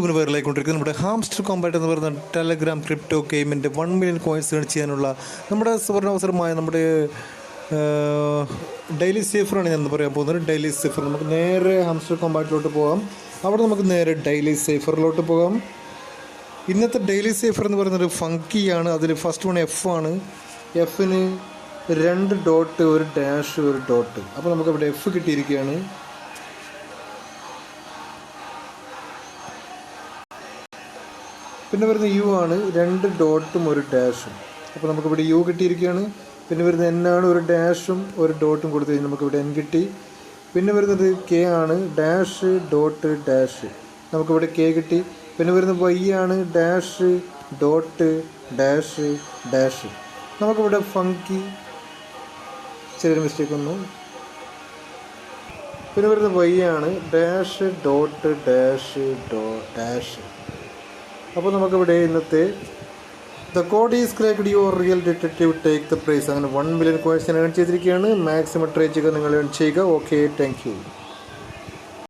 മുഴുവൻ വൈറലായിക്കൊണ്ടിരിക്കുന്നത് നമ്മുടെ hamster Kombat എന്ന് പറയുന്ന ടെലഗ്രാം ക്രിപ്റ്റോ ഗെയിമിന്റെ വൺ മില്യൺ കോയിൻസ് ഏൺ ചെയ്യാനുള്ള നമ്മുടെ സുവർണാവസരമായ നമ്മുടെ ഡെയിലി സേഫറാണ് ഞാൻ പറയാൻ പോകുന്നത്. ഡെയിലി സേഫർ നമുക്ക് നേരെ ഹാംസ്റ്റർ കോമ്പാറ്റിലോട്ട് പോകാം. അവിടെ നമുക്ക് നേരെ ഡെയിലി സേഫറിലോട്ട് പോകാം. ഇന്നത്തെ ഡെയിലി സേഫർ എന്ന് പറയുന്നത് ഫങ്കിയാണ് അതിൽ ഫസ്റ്റ് വൺ എഫ് ആണ്. എഫിന് രണ്ട് ഡോട്ട് ഒരു ഡാഷ് ഒരു ഡോട്ട് അപ്പോൾ നമുക്ക് അവിടെ എഫ് കിട്ടിയിരിക്കുകയാണ്. പിന്നെ വരുന്ന യു ആണ് രണ്ട് ഡോട്ടും ഒരു ഡാഷും. അപ്പോൾ നമുക്കിവിടെ യു കിട്ടിയിരിക്കുകയാണ്. പിന്നെ വരുന്ന എൻ ആണ് ഒരു ഡാഷും ഒരു ഡോട്ടും കൊടുത്തു കഴിഞ്ഞാൽ നമുക്കിവിടെ എൻ കിട്ടി. പിന്നെ വരുന്നത് കെ ആണ് ഡാഷ് ഡോട്ട് ഡാഷ്. നമുക്കിവിടെ കെ കിട്ടി. പിന്നെ വരുന്ന വൈ ആണ് ഡാഷ് ഡോട്ട് ഡാഷ് ഡാഷ്. നമുക്കിവിടെ ഫങ്കി ചെറിയൊരു മിസ്റ്റേക്ക് വന്നു. പിന്നെ വരുന്ന വൈ ആണ് dash dot dash dot dash. അപ്പോൾ നമുക്കിവിടെ ഇന്നത്തെ the code is cracked your real detective take the prize അങ്ങനെ വൺ മില്യൺ ക്വസ്റ്റ്യൻ ഏൺ ചെയ്തിരിക്കുകയാണ്. മാക്സിമം ട്രൈ ചെയ്യുക നിങ്ങൾ ഏൺ ചെയ്യുക. Okay thank you